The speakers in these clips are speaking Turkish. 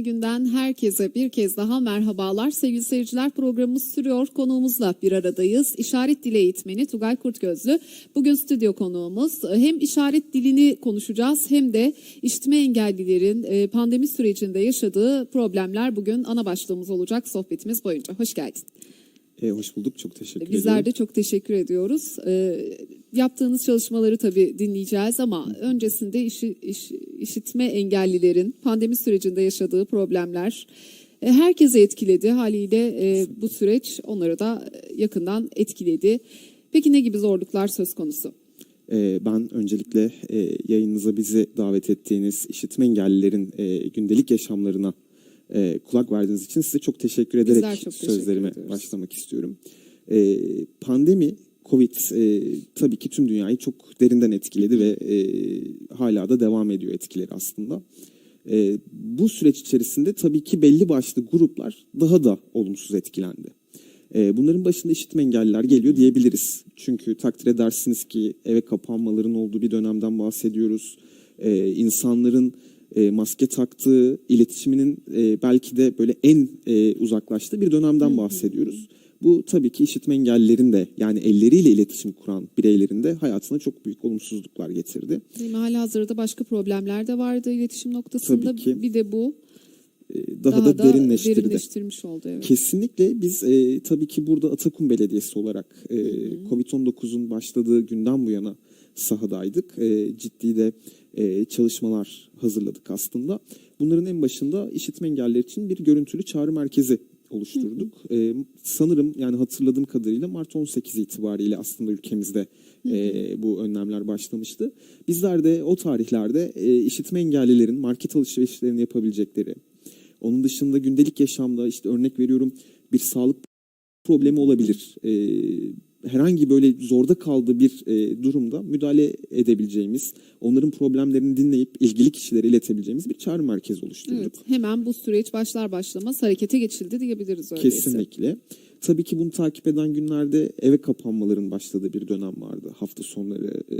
Yeni günden herkese bir kez daha merhabalar. Sevgili seyirciler programımız sürüyor. Konuğumuzla bir aradayız. İşaret dili eğitmeni Tugay Kurtgözlü. Bugün stüdyo konuğumuz. Hem işaret dilini konuşacağız hem de işitme engellilerin e, pandemi sürecinde yaşadığı problemler bugün ana başlığımız olacak sohbetimiz boyunca. Hoş geldin. E, hoş bulduk. Çok teşekkür Bizler ederim. de çok teşekkür ediyoruz. Ee, yaptığınız çalışmaları tabii dinleyeceğiz ama öncesinde işi, iş- işitme engellilerin pandemi sürecinde yaşadığı problemler e, herkese etkiledi. Haliyle e, bu süreç onları da e, yakından etkiledi. Peki ne gibi zorluklar söz konusu? E, ben öncelikle e, yayınınıza bizi davet ettiğiniz işitme engellilerin e, gündelik yaşamlarına e, kulak verdiğiniz için size çok teşekkür ederek Bizler çok teşekkür sözlerime ediyoruz. başlamak istiyorum. E, pandemi, Covid e, tabii ki tüm dünyayı çok derinden etkiledi ve e, hala da devam ediyor etkileri aslında. E, bu süreç içerisinde tabii ki belli başlı gruplar daha da olumsuz etkilendi. E, bunların başında işitme engelliler geliyor diyebiliriz. Çünkü takdir edersiniz ki eve kapanmaların olduğu bir dönemden bahsediyoruz. E, insanların e, maske taktığı, iletişiminin e, belki de böyle en e, uzaklaştığı bir dönemden bahsediyoruz. Bu tabii ki işitme engellilerin de yani elleriyle iletişim kuran bireylerin de hayatına çok büyük olumsuzluklar getirdi. Değil mi? Halihazırda başka problemler de vardı iletişim noktasında. Tabii ki. Bir de bu daha, daha, da, derinleştirdi. derinleştirmiş oldu. Evet. Kesinlikle biz e, tabii ki burada Atakum Belediyesi olarak e, Covid-19'un başladığı günden bu yana sahadaydık. E, ciddi de e, çalışmalar hazırladık aslında. Bunların en başında işitme engelliler için bir görüntülü çağrı merkezi oluşturduk. E, sanırım yani hatırladığım kadarıyla Mart 18 itibariyle aslında ülkemizde e, bu önlemler başlamıştı. Bizler de o tarihlerde e, işitme engellilerin market alışverişlerini yapabilecekleri, onun dışında gündelik yaşamda işte örnek veriyorum bir sağlık problemi olabilir. Ee, herhangi böyle zorda kaldığı bir e, durumda müdahale edebileceğimiz, onların problemlerini dinleyip ilgili kişilere iletebileceğimiz bir çağrı merkezi oluşturduk. Evet, hemen bu süreç başlar başlamaz harekete geçildi diyebiliriz öyleyse. Kesinlikle. Tabii ki bunu takip eden günlerde eve kapanmaların başladığı bir dönem vardı. Hafta sonları e,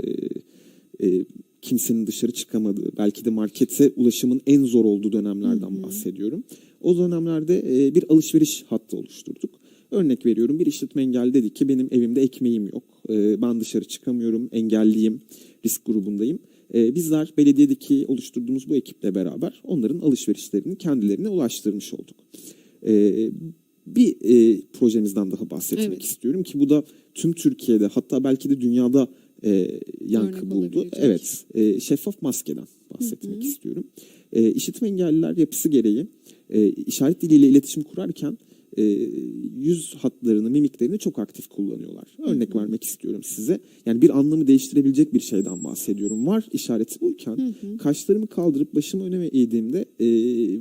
e, kimsenin dışarı çıkamadığı, belki de markete ulaşımın en zor olduğu dönemlerden bahsediyorum. O dönemlerde e, bir alışveriş hattı oluşturduk. Örnek veriyorum bir işitme engelli dedi ki benim evimde ekmeğim yok. E, ben dışarı çıkamıyorum, engelliyim, risk grubundayım. E, bizler belediyedeki oluşturduğumuz bu ekiple beraber onların alışverişlerini kendilerine ulaştırmış olduk. E, bir e, projemizden daha bahsetmek Evet. istiyorum ki bu da tüm Türkiye'de hatta belki de dünyada e, yankı Örnek buldu. Evet, e, şeffaf maskeden bahsetmek istiyorum. E, işitme engelliler yapısı gereği e, işaret diliyle iletişim kurarken e, yüz hatlarını, mimiklerini çok aktif kullanıyorlar. Örnek vermek istiyorum size. Yani bir anlamı değiştirebilecek bir şeyden bahsediyorum. Var işareti buyken kaşlarımı kaldırıp başımı öneme eğdiğimde e,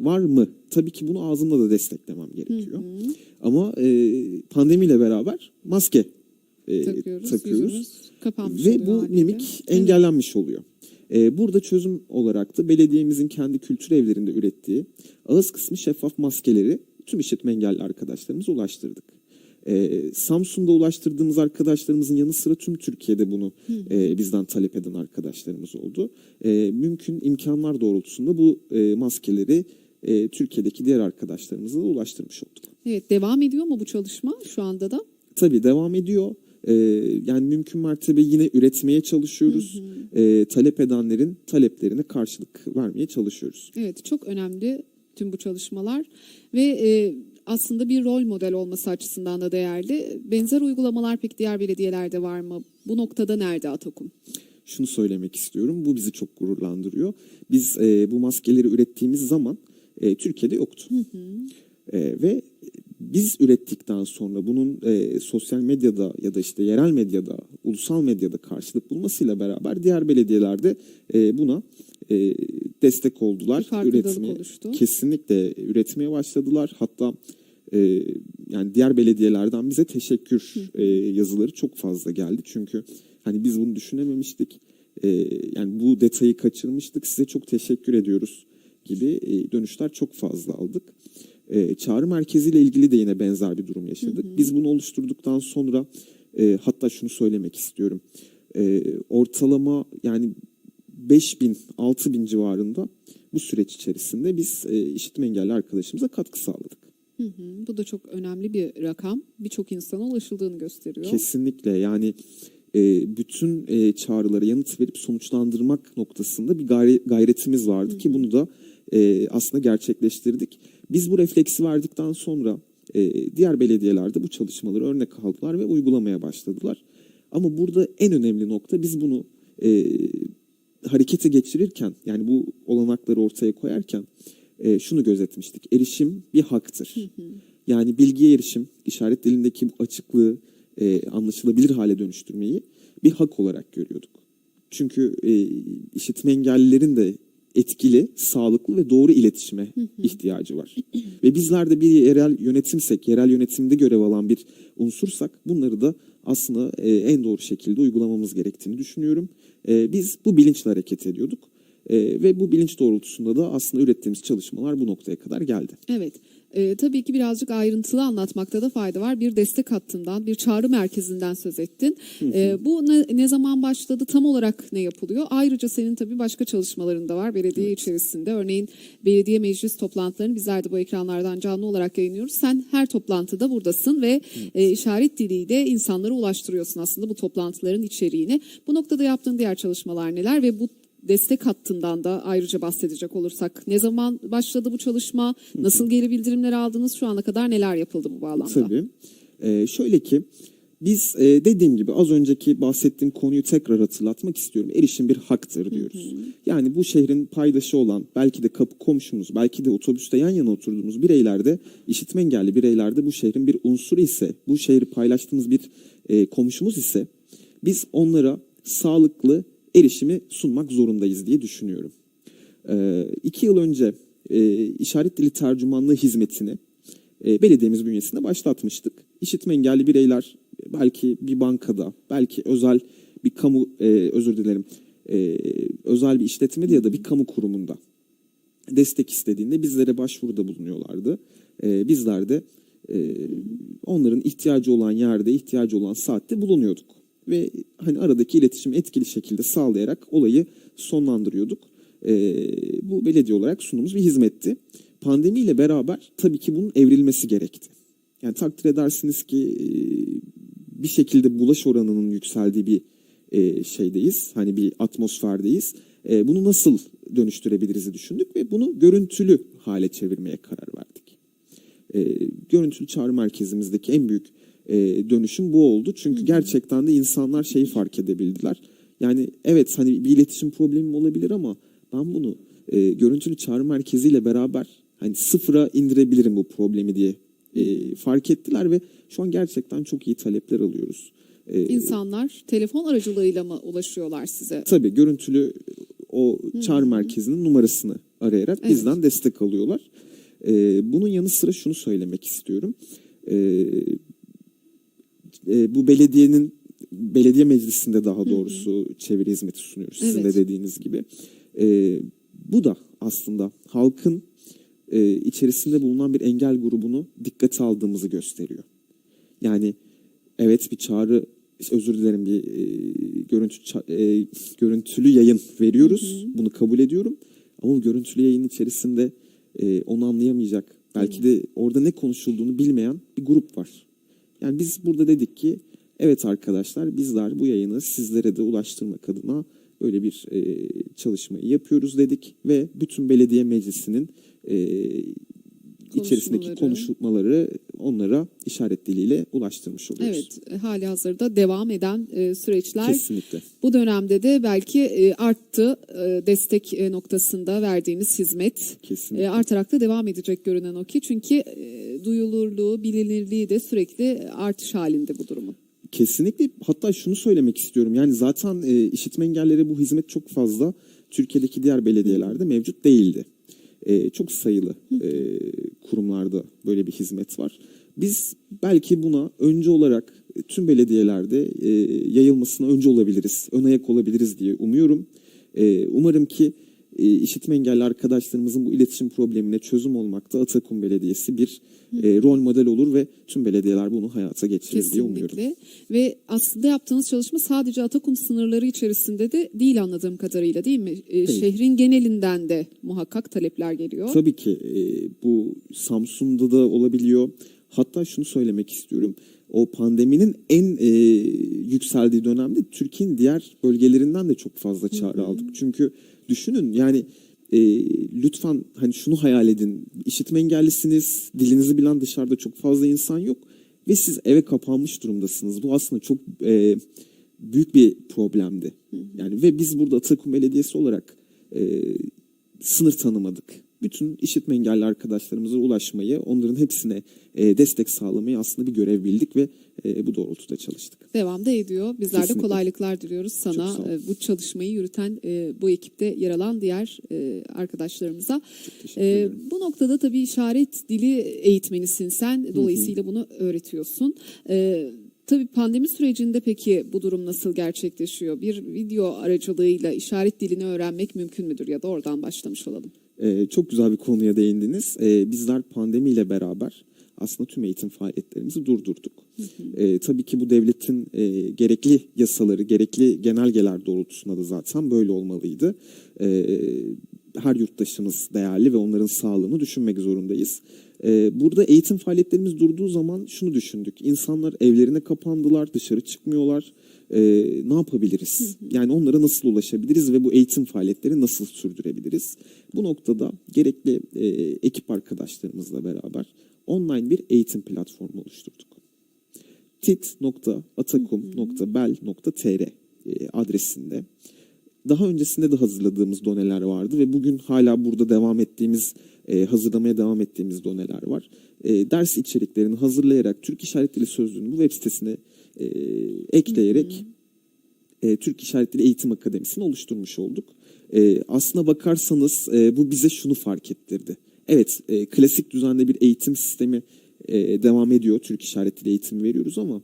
var mı? Tabii ki bunu ağzımla da desteklemem gerekiyor. Ama e, pandemiyle beraber maske e, takıyoruz. takıyoruz. Kapanmış Ve bu haliyle. mimik engellenmiş oluyor. Ee, burada çözüm olarak da belediyemizin kendi kültür evlerinde ürettiği ağız kısmı şeffaf maskeleri tüm işitme engelli arkadaşlarımıza ulaştırdık. Ee, Samsun'da ulaştırdığımız arkadaşlarımızın yanı sıra tüm Türkiye'de bunu e, bizden talep eden arkadaşlarımız oldu. Ee, mümkün imkanlar doğrultusunda bu e, maskeleri e, Türkiye'deki diğer arkadaşlarımıza da ulaştırmış olduk. Evet, devam ediyor mu bu çalışma şu anda da? Tabii devam ediyor. Ee, yani mümkün mertebe yine üretmeye çalışıyoruz. Ee, talep edenlerin taleplerine karşılık vermeye çalışıyoruz. Evet, çok önemli tüm bu çalışmalar ve e, aslında bir rol model olması açısından da değerli. Benzer uygulamalar peki diğer belediyelerde var mı? Bu noktada nerede Atakum? Şunu söylemek istiyorum. Bu bizi çok gururlandırıyor. Biz e, bu maskeleri ürettiğimiz zaman e, Türkiye'de yoktu. E, ve biz ürettikten sonra bunun e, sosyal medyada ya da işte yerel medyada, ulusal medyada karşılık bulmasıyla beraber diğer belediyelerde e, buna e, destek oldular. Üretmeye- oluştu. Kesinlikle üretmeye başladılar. Hatta e, yani diğer belediyelerden bize teşekkür e, yazıları çok fazla geldi. Çünkü hani biz bunu düşünememiştik. E, yani bu detayı kaçırmıştık. Size çok teşekkür ediyoruz gibi e, dönüşler çok fazla aldık. E, çağrı merkeziyle ilgili de yine benzer bir durum yaşadık. Biz bunu oluşturduktan sonra e, hatta şunu söylemek istiyorum. E, ortalama yani 5000 6000 civarında bu süreç içerisinde biz e, işitme engelli arkadaşımıza katkı sağladık. Hı hı, bu da çok önemli bir rakam. Birçok insana ulaşıldığını gösteriyor. Kesinlikle yani e, bütün e, çağrılara yanıt verip sonuçlandırmak noktasında bir gayre- gayretimiz vardı ki bunu da e, aslında gerçekleştirdik. Biz bu refleksi verdikten sonra e, diğer belediyelerde bu çalışmaları örnek aldılar ve uygulamaya başladılar. Ama burada en önemli nokta biz bunu e, harekete geçirirken yani bu olanakları ortaya koyarken e, şunu gözetmiştik. Erişim bir haktır. Yani bilgiye erişim, işaret dilindeki bu açıklığı e, anlaşılabilir hale dönüştürmeyi bir hak olarak görüyorduk. Çünkü e, işitme engellilerin de etkili, sağlıklı ve doğru iletişime ihtiyacı var. ve bizler de bir yerel yönetimsek, yerel yönetimde görev alan bir unsursak bunları da aslında e, en doğru şekilde uygulamamız gerektiğini düşünüyorum. E, biz bu bilinçle hareket ediyorduk. E, ve bu bilinç doğrultusunda da aslında ürettiğimiz çalışmalar bu noktaya kadar geldi. Evet. Ee, tabii ki birazcık ayrıntılı anlatmakta da fayda var. Bir destek hattından, bir çağrı merkezinden söz ettin. Ee, bu ne, ne zaman başladı, tam olarak ne yapılıyor? Ayrıca senin tabii başka çalışmaların da var belediye içerisinde. Örneğin belediye meclis toplantılarını bizler de bu ekranlardan canlı olarak yayınlıyoruz. Sen her toplantıda buradasın ve e, işaret diliyle insanlara ulaştırıyorsun aslında bu toplantıların içeriğini. Bu noktada yaptığın diğer çalışmalar neler ve bu destek hattından da ayrıca bahsedecek olursak ne zaman başladı bu çalışma? Nasıl geri bildirimler aldınız? Şu ana kadar neler yapıldı bu bağlamda? Tabii. Ee, şöyle ki biz e, dediğim gibi az önceki bahsettiğim konuyu tekrar hatırlatmak istiyorum. Erişim bir haktır diyoruz. Yani bu şehrin paydaşı olan belki de kapı komşumuz, belki de otobüste yan yana oturduğumuz bireylerde, işitme engelli bireylerde bu şehrin bir unsuru ise, bu şehri paylaştığımız bir e, komşumuz ise biz onlara sağlıklı erişimi sunmak zorundayız diye düşünüyorum. Ee, iki yıl önce e, işaret dili tercümanlığı hizmetini e, belediyemiz bünyesinde başlatmıştık. İşitme engelli bireyler belki bir bankada, belki özel bir kamu, e, özür dilerim, e, özel bir işletmede ya da bir kamu kurumunda destek istediğinde bizlere başvuruda bulunuyorlardı. E, bizler de e, onların ihtiyacı olan yerde, ihtiyacı olan saatte bulunuyorduk. Ve hani aradaki iletişimi etkili şekilde sağlayarak olayı sonlandırıyorduk. E, bu belediye olarak sunduğumuz bir hizmetti. Pandemiyle beraber tabii ki bunun evrilmesi gerekti. Yani takdir edersiniz ki e, bir şekilde bulaş oranının yükseldiği bir e, şeydeyiz. Hani bir atmosferdeyiz. E, bunu nasıl dönüştürebiliriz düşündük ve bunu görüntülü hale çevirmeye karar verdik. Görüntülü çağrı merkezimizdeki en büyük e, dönüşüm bu oldu. Çünkü gerçekten de insanlar şeyi fark edebildiler. Yani evet hani bir iletişim problemim olabilir ama ben bunu e, görüntülü çağrı merkeziyle beraber hani sıfıra indirebilirim bu problemi diye e, fark ettiler ve şu an gerçekten çok iyi talepler alıyoruz. E, İnsanlar telefon aracılığıyla mı ulaşıyorlar size? Tabii görüntülü o çağrı merkezinin numarasını arayarak Evet. bizden destek alıyorlar. Ee, bunun yanı sıra şunu söylemek istiyorum. Ee, e, bu belediyenin belediye meclisinde daha doğrusu çeviri hizmeti sunuyoruz. Sizin Evet. de dediğiniz gibi. Ee, bu da aslında halkın e, içerisinde bulunan bir engel grubunu dikkate aldığımızı gösteriyor. Yani evet bir çağrı özür dilerim bir e, görüntü e, görüntülü yayın veriyoruz. Bunu kabul ediyorum. Ama bu görüntülü yayın içerisinde e, onu anlayamayacak, belki de orada ne konuşulduğunu bilmeyen bir grup var. Yani biz burada dedik ki evet arkadaşlar bizler bu yayını sizlere de ulaştırmak adına böyle bir e, çalışmayı yapıyoruz. dedik ve bütün belediye meclisinin e, içerisindeki Konuşmaları. onlara işaret diliyle ulaştırmış oluyoruz. Evet, hali hazırda devam eden e, süreçler. Kesinlikle. Bu dönemde de belki e, arttı e, destek e, noktasında verdiğiniz hizmet. Kesinlikle. E, artarak da devam edecek görünen o ki. Çünkü e, duyulurluğu, bilinirliği de sürekli artış halinde bu durumun. Kesinlikle hatta şunu söylemek istiyorum. Yani zaten e, işitme engelleri bu hizmet çok fazla Türkiye'deki diğer belediyelerde mevcut değildi. E, çok sayılı e, kurumlarda böyle bir hizmet var. Biz belki buna önce olarak e, tüm belediyelerde e, yayılmasına önce olabiliriz, ön ayak olabiliriz diye umuyorum. E, umarım ki e, işitme engelli arkadaşlarımızın bu iletişim problemine çözüm olmakta Atakum Belediyesi bir e, rol model olur ve tüm belediyeler bunu hayata geçirir diye umuyorum. Kesinlikle. Ve aslında yaptığınız çalışma sadece Atakum sınırları içerisinde de değil anladığım kadarıyla değil mi? Ee, Şehrin genelinden de muhakkak talepler geliyor. Tabii ki e, bu Samsun'da da olabiliyor. Hatta şunu söylemek istiyorum. O pandeminin en e, yükseldiği dönemde Türkiye'nin diğer bölgelerinden de çok fazla çağrı aldık. Çünkü düşünün yani e, lütfen hani şunu hayal edin. İşitme engellisiniz, dilinizi bilen dışarıda çok fazla insan yok ve siz eve kapanmış durumdasınız. Bu aslında çok e, büyük bir problemdi. Yani ve biz burada Atakum Belediyesi olarak e, sınır tanımadık. Bütün işitme engelli arkadaşlarımıza ulaşmayı, onların hepsine e, destek sağlamayı aslında bir görev bildik ve e, bu doğrultuda çalıştık. Devam da ediyor. Bizler de Kesinlikle. kolaylıklar diliyoruz sana e, bu çalışmayı yürüten e, bu ekipte yer alan diğer e, arkadaşlarımıza. E, bu noktada tabii işaret dili eğitmenisin sen. Dolayısıyla bunu öğretiyorsun. E, Tabii pandemi sürecinde peki bu durum nasıl gerçekleşiyor? Bir video aracılığıyla işaret dilini öğrenmek mümkün müdür ya da oradan başlamış olalım. Ee, çok güzel bir konuya değindiniz. Ee, bizler pandemiyle beraber aslında tüm eğitim faaliyetlerimizi durdurduk. Ee, tabii ki bu devletin e, gerekli yasaları, gerekli genelgeler doğrultusunda da zaten böyle olmalıydı. Ee, her yurttaşımız değerli ve onların sağlığını düşünmek zorundayız. Ee, burada eğitim faaliyetlerimiz durduğu zaman şunu düşündük. İnsanlar evlerine kapandılar, dışarı çıkmıyorlar. Ee, ne yapabiliriz? Yani onlara nasıl ulaşabiliriz ve bu eğitim faaliyetleri nasıl sürdürebiliriz? Bu noktada gerekli e, ekip arkadaşlarımızla beraber online bir eğitim platformu oluşturduk. tit.atakum.bel.tr e, adresinde daha öncesinde de hazırladığımız doneler vardı ve bugün hala burada devam ettiğimiz, e, hazırlamaya devam ettiğimiz doneler var. E, ders içeriklerini hazırlayarak Türk İşaret Dili Sözlüğü'nü bu web sitesine e, ekleyerek e, Türk İşaret Dili Eğitim Akademisi'ni oluşturmuş olduk. E, aslına bakarsanız e, bu bize şunu fark ettirdi. Evet, e, klasik düzende bir eğitim sistemi e, devam ediyor. Türk İşaret Dili eğitimi veriyoruz ama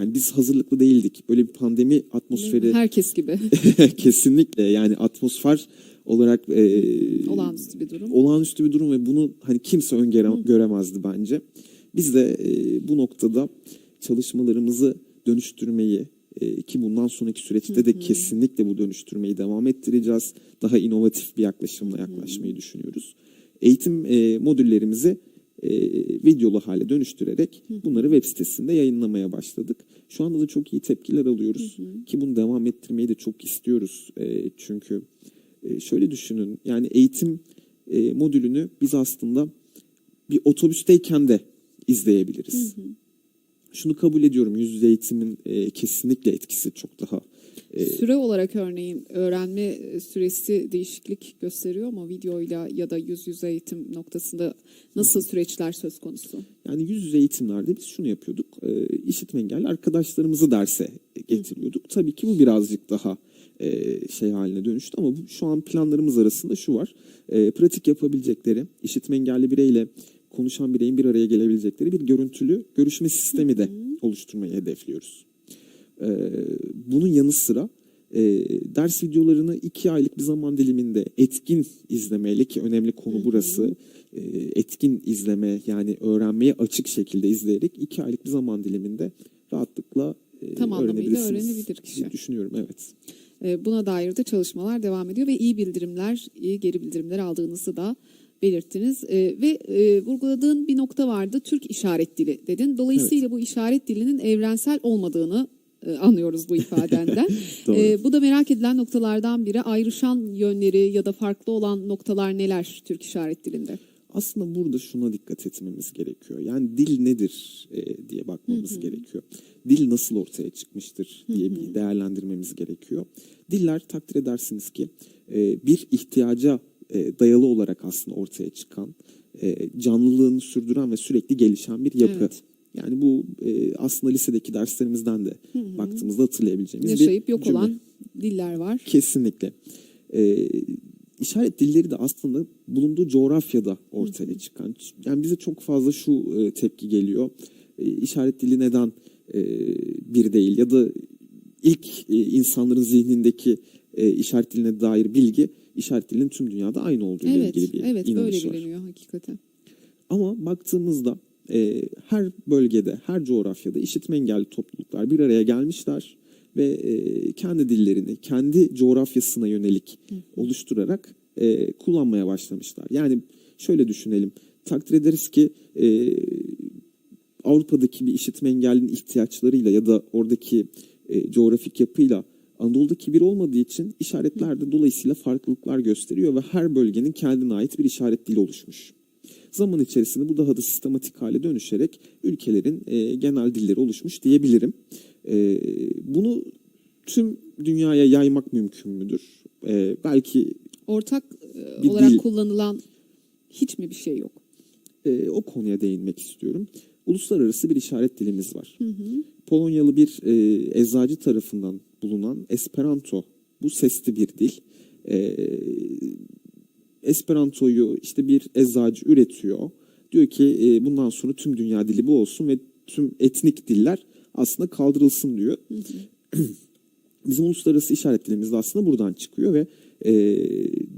yani biz hazırlıklı değildik. Böyle bir pandemi atmosferi Herkes gibi. kesinlikle yani atmosfer olarak e, Olağanüstü bir durum. olağanüstü bir durum ve bunu hani kimse öngöre- göremezdi bence. Biz de e, bu noktada çalışmalarımızı dönüştürmeyi e, ki bundan sonraki süreçte de kesinlikle bu dönüştürmeyi devam ettireceğiz. Daha inovatif bir yaklaşımla yaklaşmayı düşünüyoruz. Eğitim e, modüllerimizi e, videolu hale dönüştürerek bunları web sitesinde yayınlamaya başladık. Şu anda da çok iyi tepkiler alıyoruz ki bunu devam ettirmeyi de çok istiyoruz. E, çünkü e, şöyle düşünün yani eğitim e, modülünü biz aslında bir otobüsteyken de izleyebiliriz. Şunu kabul ediyorum yüz yüze eğitimin e, kesinlikle etkisi çok daha Süre olarak örneğin öğrenme süresi değişiklik gösteriyor mu videoyla ya da yüz yüze eğitim noktasında nasıl süreçler söz konusu? Yani yüz yüze eğitimlerde biz şunu yapıyorduk. E, işitme engelli arkadaşlarımızı derse getiriyorduk. Tabii ki bu birazcık daha e, şey haline dönüştü ama bu, şu an planlarımız arasında şu var. E, pratik yapabilecekleri, işitme engelli bireyle konuşan bireyin bir araya gelebilecekleri bir görüntülü görüşme sistemi de oluşturmayı hedefliyoruz. Ee, bunun yanı sıra e, ders videolarını iki aylık bir zaman diliminde etkin izlemeyle ki önemli konu burası e, etkin izleme yani öğrenmeye açık şekilde izleyerek iki aylık bir zaman diliminde rahatlıkla e, Tam öğrenebilirsiniz öğrenebilir kişi. diye düşünüyorum evet. Ee, Buna dair de çalışmalar devam ediyor ve iyi bildirimler, iyi geri bildirimler aldığınızı da belirttiniz. Ee, ve e, vurguladığın bir nokta vardı. Türk işaret dili dedin. Dolayısıyla bu işaret dilinin evrensel olmadığını e, anlıyoruz bu ifadenden. Ee, bu da merak edilen noktalardan biri. Ayrışan yönleri ya da farklı olan noktalar neler Türk işaret dilinde? Aslında burada şuna dikkat etmemiz gerekiyor. Yani dil nedir e, diye bakmamız gerekiyor. Dil nasıl ortaya çıkmıştır diye bir değerlendirmemiz gerekiyor. Diller takdir edersiniz ki e, bir ihtiyaca e, dayalı olarak aslında ortaya çıkan, e, canlılığını sürdüren ve sürekli gelişen bir yapı. Evet. Yani bu e, aslında lisedeki derslerimizden de baktığımızda hatırlayabileceğimiz Yaşayıp bir yok cümle. olan diller var. Kesinlikle. Ee, işaret dilleri de aslında bulunduğu coğrafyada ortaya çıkan. Yani bize çok fazla şu e, tepki geliyor. E, işaret dili neden e, bir değil ya da ilk e, insanların zihnindeki e, işaret diline dair bilgi işaret dilinin tüm dünyada aynı olduğu ile Evet, ilgili bir evet böyle inanış var. biliniyor hakikaten. Ama baktığımızda e, her bölgede, her coğrafyada işitme engelli topluluklar bir araya gelmişler ve e, kendi dillerini, kendi coğrafyasına yönelik oluşturarak e, kullanmaya başlamışlar. Yani şöyle düşünelim, takdir ederiz ki e, Avrupa'daki bir işitme engellinin ihtiyaçlarıyla ya da oradaki e, coğrafik yapıyla Anadolu'daki bir olmadığı için işaretlerde dolayısıyla farklılıklar gösteriyor ve her bölgenin kendine ait bir işaret dili oluşmuş. Zaman içerisinde bu daha da sistematik hale dönüşerek ülkelerin e, genel dilleri oluşmuş diyebilirim. E, bunu tüm dünyaya yaymak mümkün müdür? E, belki Ortak e, olarak dil. kullanılan hiç mi bir şey yok? e, o konuya değinmek istiyorum. Uluslararası bir işaret dilimiz var. Polonyalı bir e, eczacı tarafından bulunan Esperanto. Bu sesli bir dil. E, Esperanto'yu işte bir eczacı üretiyor. Diyor ki e, bundan sonra tüm dünya dili bu olsun ve tüm etnik diller aslında kaldırılsın diyor. Bizim uluslararası işaret dilimiz de aslında buradan çıkıyor ve e,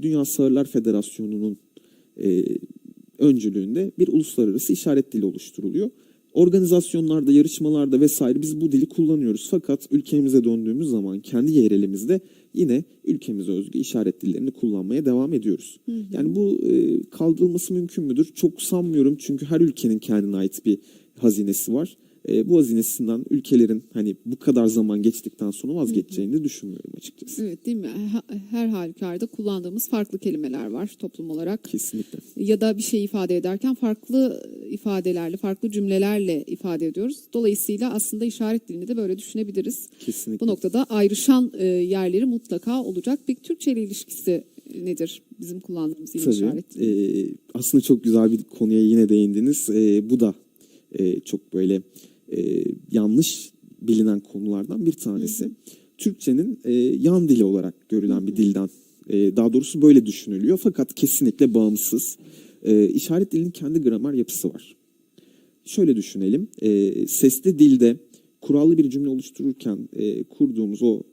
Dünya Sağırlar Federasyonu'nun e, öncülüğünde bir uluslararası işaret dili oluşturuluyor. Organizasyonlarda, yarışmalarda vesaire biz bu dili kullanıyoruz. Fakat ülkemize döndüğümüz zaman kendi yerelimizde yine ülkemize özgü işaret dillerini kullanmaya devam ediyoruz. Yani bu e, kaldırılması mümkün müdür? Çok sanmıyorum çünkü her ülkenin kendine ait bir hazinesi var. E, bu hazinesinden ülkelerin hani bu kadar zaman geçtikten sonra vazgeçeceğini de düşünmüyorum açıkçası. Evet değil mi? Her halükarda kullandığımız farklı kelimeler var toplum olarak. Kesinlikle. Ya da bir şey ifade ederken farklı ifadelerle, farklı cümlelerle ifade ediyoruz. Dolayısıyla aslında işaret dilini de böyle düşünebiliriz. Kesinlikle. Bu noktada ayrışan e, yerleri mutlaka olacak. Peki Türkçe ile ilişkisi nedir bizim kullandığımız yine Tabii. işaret dili? Ee, aslında çok güzel bir konuya yine değindiniz. Ee, bu da e, çok böyle e, yanlış bilinen konulardan bir tanesi. Türkçenin e, yan dili olarak görülen bir dilden, e, daha doğrusu böyle düşünülüyor fakat kesinlikle bağımsız. E, işaret dilinin kendi gramer yapısı var. Şöyle düşünelim, e, sesli dilde kurallı bir cümle oluştururken e, kurduğumuz o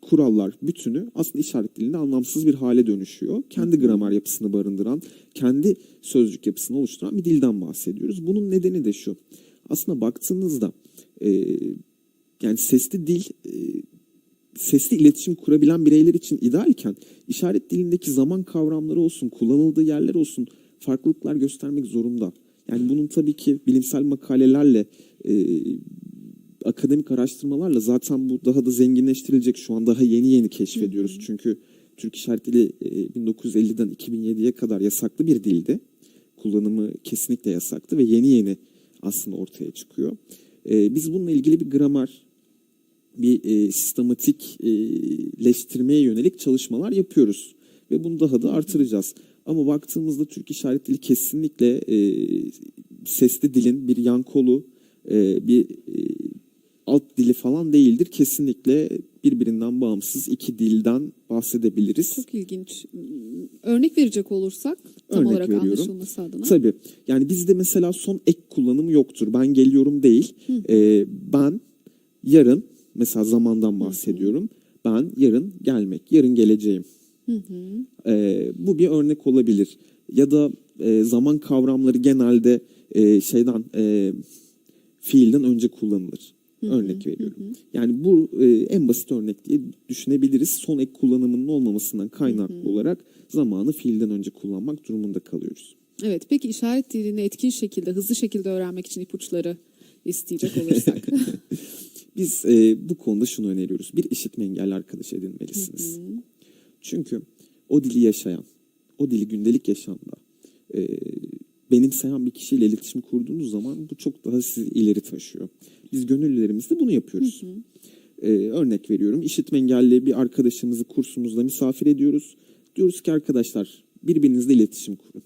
kurallar bütünü aslında işaret dilinde anlamsız bir hale dönüşüyor. Kendi gramer yapısını barındıran, kendi sözcük yapısını oluşturan bir dilden bahsediyoruz. Bunun nedeni de şu. Aslında baktığınızda e, yani sesli dil e, sesli iletişim kurabilen bireyler için idealken işaret dilindeki zaman kavramları olsun, kullanıldığı yerler olsun farklılıklar göstermek zorunda. Yani bunun tabii ki bilimsel makalelerle e, akademik araştırmalarla zaten bu daha da zenginleştirilecek. Şu an daha yeni yeni keşfediyoruz. Çünkü Türk İşaret Dili e, 1950'den 2007'ye kadar yasaklı bir dildi. Kullanımı kesinlikle yasaktı ve yeni yeni aslında ortaya çıkıyor. E, biz bununla ilgili bir gramer, bir e, sistematikleştirmeye yönelik çalışmalar yapıyoruz. Ve bunu daha da artıracağız. Ama baktığımızda Türk İşaret Dili kesinlikle e, sesli dilin bir yan kolu, e, bir e, alt dili falan değildir. Kesinlikle birbirinden bağımsız iki dilden bahsedebiliriz. Çok ilginç. Örnek verecek olursak tam Örnek olarak veriyorum. anlaşılması adına. Tabii. Yani bizde mesela son ek kullanımı yoktur. Ben geliyorum değil. Ee, ben yarın mesela zamandan bahsediyorum. Ben yarın gelmek, yarın geleceğim. Ee, bu bir örnek olabilir. Ya da e, zaman kavramları genelde e, şeyden e, fiilden önce kullanılır. Örnek veriyorum. Yani bu e, en basit örnek diye düşünebiliriz. Son ek kullanımının olmamasından kaynaklı olarak zamanı fiilden önce kullanmak durumunda kalıyoruz. Evet peki işaret dilini etkin şekilde, hızlı şekilde öğrenmek için ipuçları isteyecek olursak. Biz e, bu konuda şunu öneriyoruz. Bir işitme engelli arkadaş edinmelisiniz. Çünkü o dili yaşayan, o dili gündelik yaşamda e, benimseyen bir kişiyle iletişim kurduğunuz zaman bu çok daha sizi ileri taşıyor. Biz gönüllülerimizde bunu yapıyoruz. E, örnek veriyorum. İşitme engelli bir arkadaşımızı kursumuzda misafir ediyoruz. Diyoruz ki arkadaşlar birbirinizle iletişim kurun.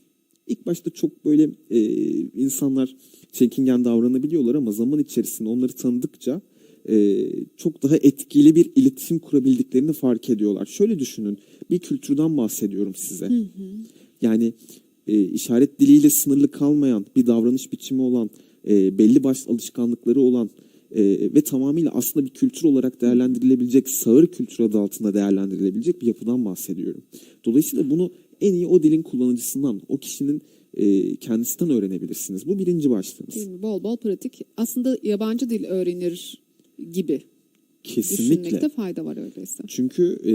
İlk başta çok böyle e, insanlar çekingen davranabiliyorlar ama zaman içerisinde onları tanıdıkça e, çok daha etkili bir iletişim kurabildiklerini fark ediyorlar. Şöyle düşünün, bir kültürden bahsediyorum size. Yani e, işaret diliyle sınırlı kalmayan, bir davranış biçimi olan, e, belli başlı alışkanlıkları olan e, ve tamamıyla aslında bir kültür olarak değerlendirilebilecek, sağır kültür adı altında değerlendirilebilecek bir yapıdan bahsediyorum. Dolayısıyla bunu en iyi o dilin kullanıcısından, o kişinin e, kendisinden öğrenebilirsiniz. Bu birinci başlığımız. Değil mi? Bol bol pratik. Aslında yabancı dil öğrenir gibi Kesinlikle. düşünmekte fayda var öyleyse. Çünkü e,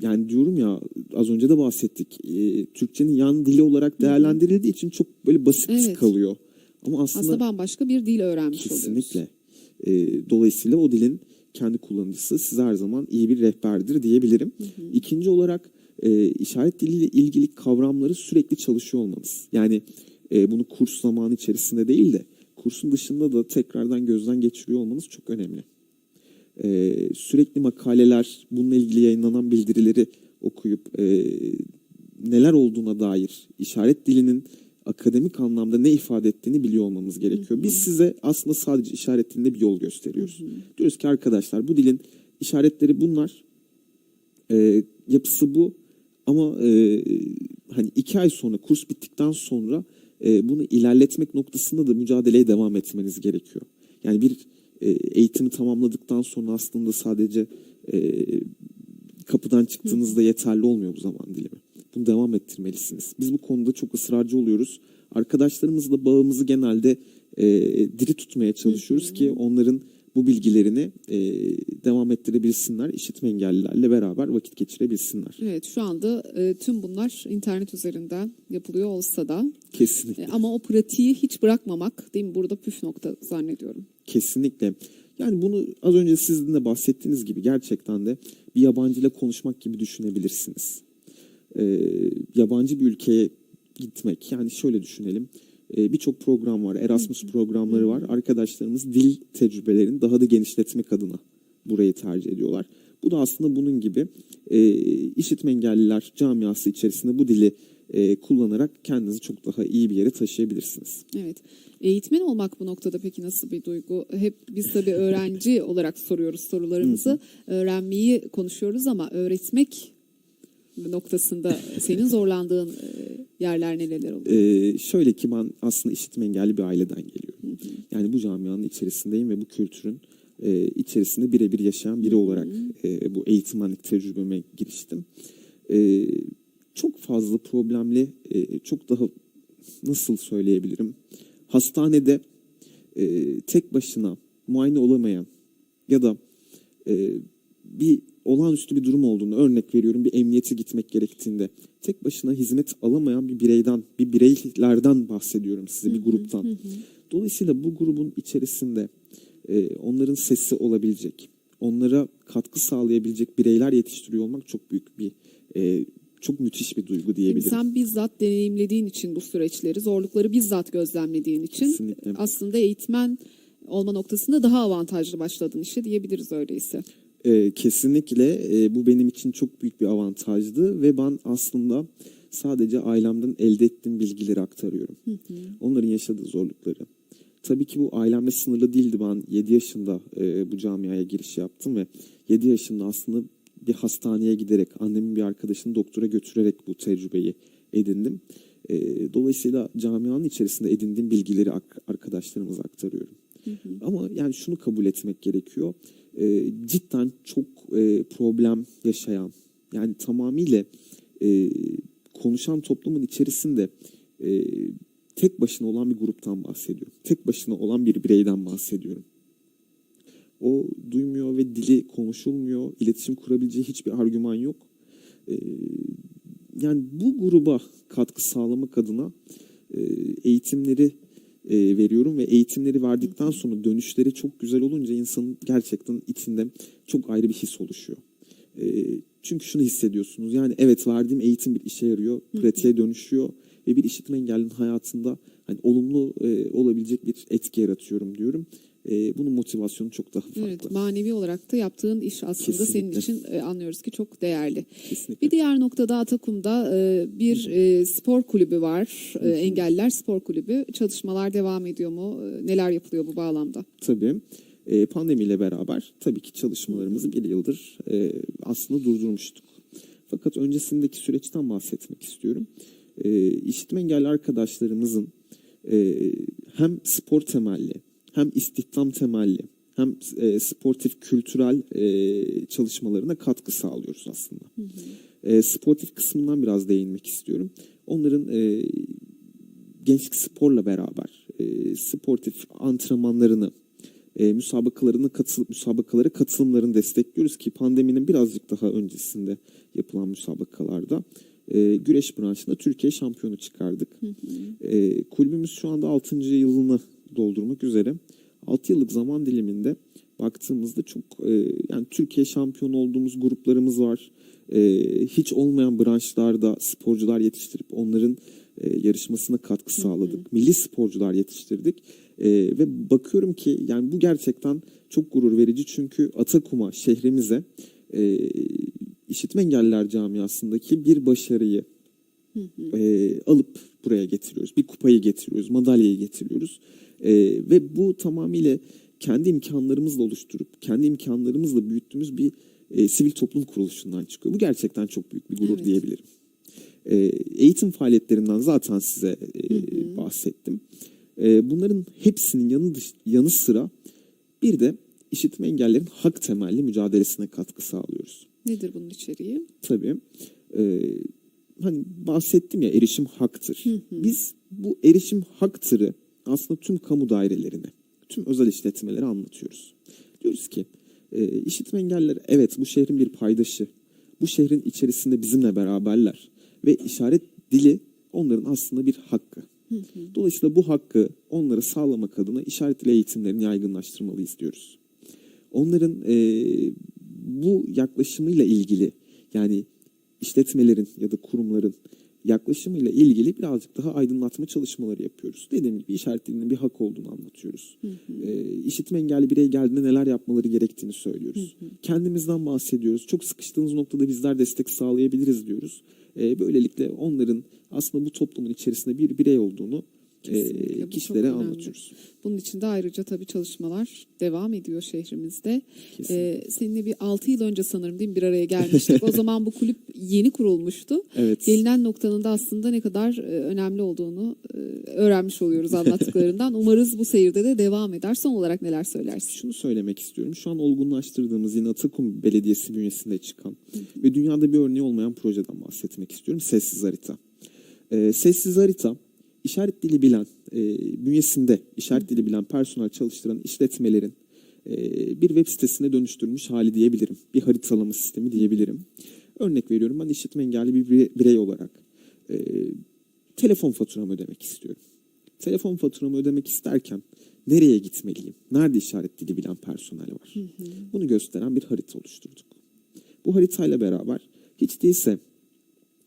yani diyorum ya az önce de bahsettik. E, Türkçenin yan dili olarak değerlendirildiği için çok böyle basit Evet. kalıyor. Ama aslında, Aslında bambaşka bir dil öğrenmiş oluyoruz. kesinlikle. E, dolayısıyla o dilin kendi kullanıcısı size her zaman iyi bir rehberdir diyebilirim. İkinci olarak e, işaret diliyle ilgili kavramları sürekli çalışıyor olmanız. Yani e, bunu kurs zamanı içerisinde değil de kursun dışında da tekrardan gözden geçiriyor olmanız çok önemli. E, sürekli makaleler, bununla ilgili yayınlanan bildirileri okuyup e, neler olduğuna dair işaret dilinin akademik anlamda ne ifade ettiğini biliyor olmamız gerekiyor. Biz size aslında sadece işaret dilinde bir yol gösteriyoruz. Diyoruz ki arkadaşlar bu dilin işaretleri bunlar, e, yapısı bu ama e, hani iki ay sonra kurs bittikten sonra e, bunu ilerletmek noktasında da mücadeleye devam etmeniz gerekiyor. Yani bir e, eğitimi tamamladıktan sonra aslında sadece e, kapıdan çıktığınızda yeterli olmuyor bu zaman dilimi. Bunu devam ettirmelisiniz. Biz bu konuda çok ısrarcı oluyoruz. Arkadaşlarımızla bağımızı genelde e, diri tutmaya çalışıyoruz ki onların bu bilgilerini e, devam ettirebilsinler. işitme engellilerle beraber vakit geçirebilsinler. Evet şu anda e, tüm bunlar internet üzerinden yapılıyor olsa da Kesinlikle. e, ama o pratiği hiç bırakmamak değil mi burada püf nokta zannediyorum. Kesinlikle. Yani bunu az önce sizin de bahsettiğiniz gibi gerçekten de bir yabancı ile konuşmak gibi düşünebilirsiniz. Ee, yabancı bir ülkeye gitmek yani şöyle düşünelim. Ee, Birçok program var. Erasmus programları var. Arkadaşlarımız dil tecrübelerini daha da genişletmek adına burayı tercih ediyorlar. Bu da aslında bunun gibi e, işitme engelliler camiası içerisinde bu dili e, kullanarak kendinizi çok daha iyi bir yere taşıyabilirsiniz. Evet. Eğitmen olmak bu noktada peki nasıl bir duygu? Hep biz tabii öğrenci olarak soruyoruz sorularımızı. Öğrenmeyi konuşuyoruz ama öğretmek noktasında senin zorlandığın e, yerler neler oluyor? Ee, şöyle ki ben aslında işitme engelli bir aileden geliyorum. Yani bu camianın içerisindeyim ve bu kültürün e, içerisinde birebir yaşayan biri olarak e, bu eğitmenlik tecrübeme giriştim. E, çok fazla problemli, e, çok daha nasıl söyleyebilirim? Hastanede e, tek başına muayene olamayan ya da e, bir olağanüstü bir durum olduğunda örnek veriyorum bir emniyete gitmek gerektiğinde tek başına hizmet alamayan bir bireyden, bir bireylerden bahsediyorum size bir gruptan. Dolayısıyla bu grubun içerisinde e, onların sesi olabilecek, onlara katkı sağlayabilecek bireyler yetiştiriyor olmak çok büyük bir, e, çok müthiş bir duygu diyebilirim. Sen bizzat deneyimlediğin için bu süreçleri, zorlukları bizzat gözlemlediğin için Kesinlikle. aslında eğitmen olma noktasında daha avantajlı başladın işe diyebiliriz öyleyse. E, kesinlikle e, bu benim için çok büyük bir avantajdı ve ben aslında sadece ailemden elde ettiğim bilgileri aktarıyorum. Onların yaşadığı zorlukları. Tabii ki bu ailemle sınırlı değildi. Ben 7 yaşında e, bu camiaya giriş yaptım ve 7 yaşında aslında bir hastaneye giderek, annemin bir arkadaşını doktora götürerek bu tecrübeyi edindim. E, dolayısıyla camianın içerisinde edindiğim bilgileri arkadaşlarımıza aktarıyorum. Ama yani şunu kabul etmek gerekiyor. E, cidden çok e, problem yaşayan, yani tamamıyla e, konuşan toplumun içerisinde e, tek başına olan bir gruptan bahsediyorum. Tek başına olan bir bireyden bahsediyorum. O duymuyor ve dili konuşulmuyor, iletişim kurabileceği hiçbir argüman yok. E, yani bu gruba katkı sağlamak adına e, eğitimleri e, veriyorum ve eğitimleri verdikten sonra dönüşleri çok güzel olunca insanın gerçekten içinde çok ayrı bir his oluşuyor. E, çünkü şunu hissediyorsunuz yani evet verdiğim eğitim bir işe yarıyor, pratiğe dönüşüyor ve bir işitme engellinin hayatında hani olumlu e, olabilecek bir etki yaratıyorum diyorum. E, bunun motivasyonu çok daha farklı. Evet, manevi olarak da yaptığın iş aslında senin Kesinlikle. için e, anlıyoruz ki çok değerli. Kesinlikle. Bir diğer noktada Atakum'da e, bir e, spor kulübü var. E, Engelliler Spor Kulübü. Çalışmalar devam ediyor mu? E, Neler yapılıyor bu bağlamda? Tabii. E, pandemiyle beraber tabii ki çalışmalarımızı bir yıldır e, aslında durdurmuştuk. Fakat öncesindeki süreçten bahsetmek istiyorum. E, işitme engelli arkadaşlarımızın e, hem spor temelli hem istihdam temelli hem e, sportif kültürel e, çalışmalarına katkı sağlıyoruz aslında. E, sportif kısmından biraz değinmek istiyorum. Onların e, gençlik sporla beraber e, sportif antrenmanlarını, e, müsabakalarına katıl müsabakalara katılımlarını destekliyoruz ki pandeminin birazcık daha öncesinde yapılan müsabakalarda e, güreş branşında Türkiye şampiyonu çıkardık. E, kulübümüz şu anda 6. yılını doldurmak üzere. 6 yıllık zaman diliminde baktığımızda çok e, yani Türkiye şampiyonu olduğumuz gruplarımız var. E, hiç olmayan branşlarda sporcular yetiştirip onların e, yarışmasına katkı sağladık. Milli sporcular yetiştirdik. E, ve bakıyorum ki yani bu gerçekten çok gurur verici çünkü Atakum'a şehrimize e, işitme engelliler camiasındaki bir başarıyı e, alıp buraya getiriyoruz. Bir kupayı getiriyoruz, madalyayı getiriyoruz. E, ve bu tamamıyla kendi imkanlarımızla oluşturup, kendi imkanlarımızla büyüttüğümüz bir e, sivil toplum kuruluşundan çıkıyor. Bu gerçekten çok büyük bir gurur Evet. diyebilirim. E, eğitim faaliyetlerinden zaten size e, bahsettim. E, bunların hepsinin yanı, yanı sıra bir de işitme engellerin hak temelli mücadelesine katkı sağlıyoruz. Nedir bunun içeriği? Tabii. Ee, hani bahsettim ya erişim haktır. Biz bu erişim haktırı aslında tüm kamu dairelerine, tüm özel işletmelere anlatıyoruz. Diyoruz ki e, işitme engelliler evet bu şehrin bir paydaşı. Bu şehrin içerisinde bizimle beraberler. Ve işaret dili onların aslında bir hakkı. Dolayısıyla bu hakkı onlara sağlamak adına işaret dili eğitimlerini yaygınlaştırmalıyız diyoruz onların e, bu yaklaşımıyla ilgili yani işletmelerin ya da kurumların yaklaşımıyla ilgili birazcık daha aydınlatma çalışmaları yapıyoruz. Dediğim gibi işaret dilinin bir hak olduğunu anlatıyoruz. E, işitme engelli birey geldiğinde neler yapmaları gerektiğini söylüyoruz. Kendimizden bahsediyoruz. Çok sıkıştığınız noktada bizler destek sağlayabiliriz diyoruz. E, böylelikle onların aslında bu toplumun içerisinde bir birey olduğunu Kesinlikle, çok kişilere anlatıyoruz. Bunun için de ayrıca tabii çalışmalar devam ediyor şehrimizde. Kesinlikle. Ee, seninle bir 6 yıl önce sanırım değil mi bir araya gelmiştik. o zaman bu kulüp yeni kurulmuştu. Evet. Gelinen noktanın da aslında ne kadar e, önemli olduğunu e, öğrenmiş oluyoruz anlattıklarından. Umarız bu seyirde de devam eder. Son olarak neler söylersin? şunu söylemek istiyorum. Şu an olgunlaştırdığımız yine Atakum Belediyesi bünyesinde çıkan ve dünyada bir örneği olmayan projeden bahsetmek istiyorum. Sessiz Harita. Ee, Sessiz Harita işaret dili bilen, e, bünyesinde işaret dili bilen personel çalıştıran işletmelerin e, bir web sitesine dönüştürmüş hali diyebilirim. Bir haritalama sistemi diyebilirim. Örnek veriyorum ben işitme engelli bir birey- olarak e, telefon faturamı ödemek istiyorum. Telefon faturamı ödemek isterken nereye gitmeliyim? Nerede işaret dili bilen personel var? Bunu gösteren bir harita oluşturduk. Bu haritayla beraber hiç değilse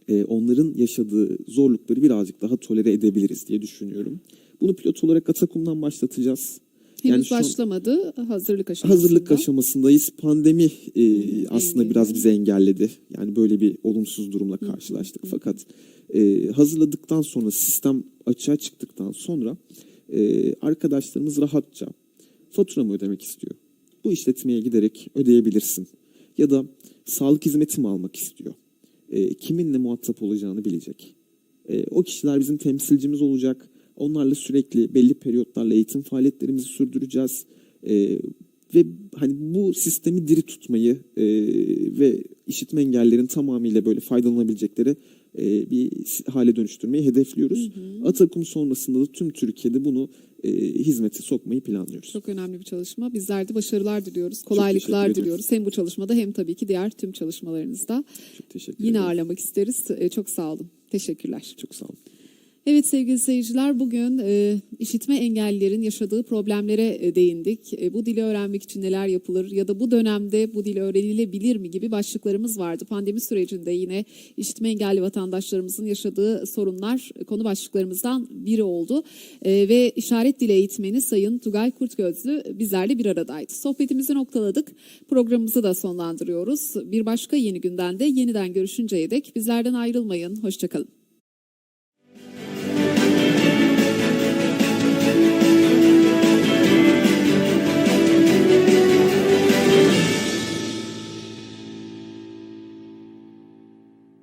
e, onların yaşadığı zorlukları birazcık daha tolere edebiliriz diye düşünüyorum. Bunu pilot olarak Atakum'dan başlatacağız. Henüz an- başlamadı. Hazırlık aşamasında. Hazırlık aşamasındayız. Pandemi e, aslında biraz bizi engelledi. Yani böyle bir olumsuz durumla karşılaştık. Fakat e, hazırladıktan sonra sistem açığa çıktıktan sonra e, arkadaşlarımız rahatça faturamı ödemek istiyor. Bu işletmeye giderek ödeyebilirsin. Ya da sağlık hizmeti mi almak istiyor? E, kiminle muhatap olacağını bilecek. E, o kişiler bizim temsilcimiz olacak. Onlarla sürekli belli periyotlarla eğitim faaliyetlerimizi sürdüreceğiz. E, ve hani bu sistemi diri tutmayı ve işitme engellerin tamamıyla böyle faydalanabilecekleri e, bir hale dönüştürmeyi hedefliyoruz. Atakum sonrasında da tüm Türkiye'de bunu e, hizmete sokmayı planlıyoruz. Çok önemli bir çalışma. Bizler de başarılar diliyoruz. Kolaylıklar diliyoruz. Hem bu çalışmada hem tabii ki diğer tüm çalışmalarınızda. Çok teşekkür Yine ederim. ağırlamak isteriz. Ee, Çok sağ olun. Teşekkürler. Çok sağ olun. Evet sevgili seyirciler bugün e, işitme engellilerin yaşadığı problemlere e, değindik. E, bu dili öğrenmek için neler yapılır ya da bu dönemde bu dil öğrenilebilir mi gibi başlıklarımız vardı. Pandemi sürecinde yine işitme engelli vatandaşlarımızın yaşadığı sorunlar e, konu başlıklarımızdan biri oldu. E, ve işaret dili eğitmeni Sayın Tugay Kurtgözlü bizlerle bir aradaydı. Sohbetimizi noktaladık. Programımızı da sonlandırıyoruz. Bir başka yeni günden de yeniden görüşünceye dek bizlerden ayrılmayın. Hoşçakalın.